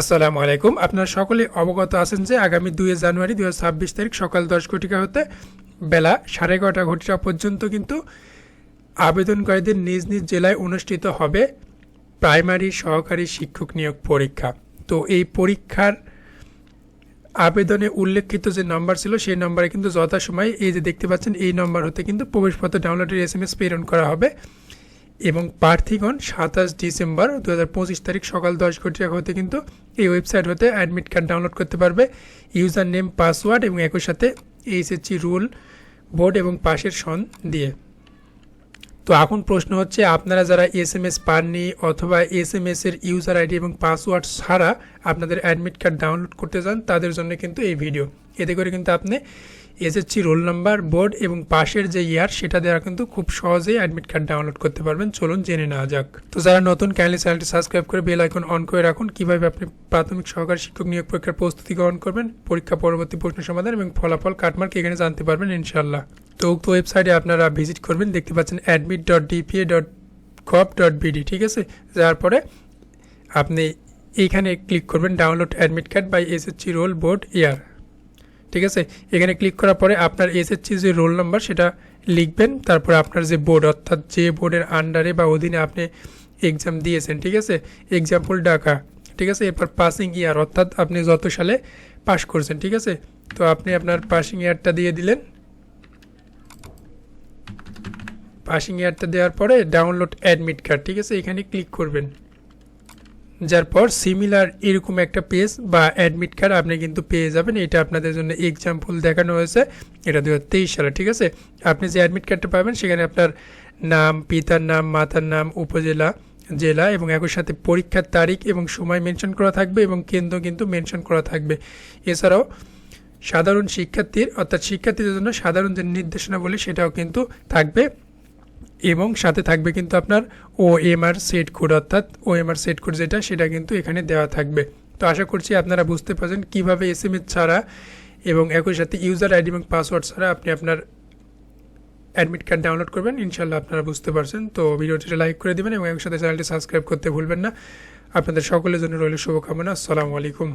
আসসালামু আলাইকুম। আপনারা সকলে অবগত আছেন যে আগামী দুই জানুয়ারি ছাব্বিশ তারিখ সকাল দশ ঘটিকা হতে বেলা সাড়ে এগারোটা ঘটিকা পর্যন্ত কিন্তু আবেদনকারীদের নিজ নিজ জেলায় অনুষ্ঠিত হবে প্রাইমারি সহকারী শিক্ষক নিয়োগ পরীক্ষা। তো এই পরীক্ষার আবেদনে উল্লেখিত যে নাম্বার ছিল, সেই নম্বরে কিন্তু যথাসময়ে এই যে দেখতে পাচ্ছেন, এই নম্বর হতে কিন্তু প্রবেশপত্র ডাউনলোডের এস এম এস প্রেরণ করা হবে। এবং প্রার্থীগণ সাতাশ ডিসেম্বর দু হাজার পঁচিশ তারিখ সকাল দশ ঘটিকা হতে কিন্তু এই ওয়েবসাইট হতে অ্যাডমিট কার্ড ডাউনলোড করতে পারবে। ইউজার নেম পাসওয়ার্ড এবং একই সাথে এইচএসসি রুল বোর্ড এবং পাশের সন দিয়ে। তো এখন প্রশ্ন হচ্ছে, আপনারা যারা এস এম এস পাননি অথবা এস এম এস এর ইউজার আইডি এবং পাসওয়ার্ড ছাড়া আপনাদের অ্যাডমিট কার্ড ডাউনলোড করতে চান, তাদের জন্য কিন্তু এই ভিডিও। এতে করে কিন্তু আপনি এসএসসি রোল নাম্বার, বোর্ড এবং পাশের যে ইয়ার, সেটা দেওয়া কিন্তু খুব সহজেই অ্যাডমিট কার্ড ডাউনলোড করতে পারবেন। চলুন জেনে নেওয়া যাক। তো যারা নতুন কাইন্ডলি চ্যানেলটি সাবস্ক্রাইব করে বেল আইকন অন করে রাখুন। কীভাবে আপনি প্রাথমিক সহকারী শিক্ষক নিয়োগ পরীক্ষার প্রস্তুতি গ্রহণ করবেন, পরীক্ষা পরবর্তী প্রশ্ন সমাধান এবং ফলাফল কাটমার্ক এখানে জানতে পারবেন ইনশাল্লাহ তো উক্ত ওয়েবসাইটে আপনারা ভিজিট করবেন। দেখতে পাচ্ছেন admit dot DPA dot gov dot BD ঠিক আছে? যার পরে আপনি এইখানে ক্লিক করবেন download admit card by SSC roll board year ঠিক আছে? এখানে ক্লিক করার পরে আপনার এসএসসি যে রোল নাম্বার সেটা লিখবেন। তারপরে আপনার যে বোর্ড অর্থাৎ যে বোর্ডের আন্ডারে বা অধীনে আপনি এক্সাম দিয়েছেন, ঠিক আছে? এক্সাম্পল ডাকা ঠিক আছে? এরপর পাসিং ইয়ার অর্থাৎ আপনি যত সালে পাস করছেন, ঠিক আছে? তো আপনি আপনার পাসিং ইয়ারটা দিয়ে দিলেন। পাসিং ইয়ারটা দেওয়ার পরে ডাউনলোড অ্যাডমিট কার্ড ঠিক আছে? এখানে ক্লিক করবেন। যার পর সিমিলার এরকম একটা পেজ বা অ্যাডমিট কার্ড আপনি কিন্তু পেয়ে যাবেন। এটা আপনাদের জন্য এক্সাম্পল দেখানো হয়েছে। এটা দু হাজার তেইশ সালে, ঠিক আছে? আপনি যে অ্যাডমিট কার্ডটা পাবেন, সেখানে আপনার নাম, পিতার নাম, মাতার নাম, উপজেলা, জেলা এবং একই সাথে পরীক্ষার তারিখ এবং সময় মেনশন করা থাকবে এবং কেন্দ্র কিন্তু মেনশন করা থাকবে। এছাড়াও সাধারণ শিক্ষার্থীর, অর্থাৎ শিক্ষার্থীদের জন্য সাধারণ যে নির্দেশনা নির্দেশনাবলী, সেটাও কিন্তু থাকবে। এবং সাথে থাকবে কিন্তু আপনার O M R set code অর্থাৎ O M R set code যেটা, সেটা কিন্তু এখানে দেওয়া থাকবে। তো আশা করছি আপনারা বুঝতে পারছেন কীভাবে এস এম এস ছাড়া এবং একই সাথে ইউজার আইডি এবং পাসওয়ার্ড ছাড়া আপনি আপনার অ্যাডমিট কার্ড ডাউনলোড করবেন ইনশাল্লাহ আপনারা বুঝতে পারছেন। তো ভিডিওটিতে লাইক করে দেবেন এবং একই সাথে চ্যানেলটি সাবস্ক্রাইব করতে ভুলবেন না। আপনাদের সকলের জন্য রইল শুভকামনা। আসসালামু আলাইকুম।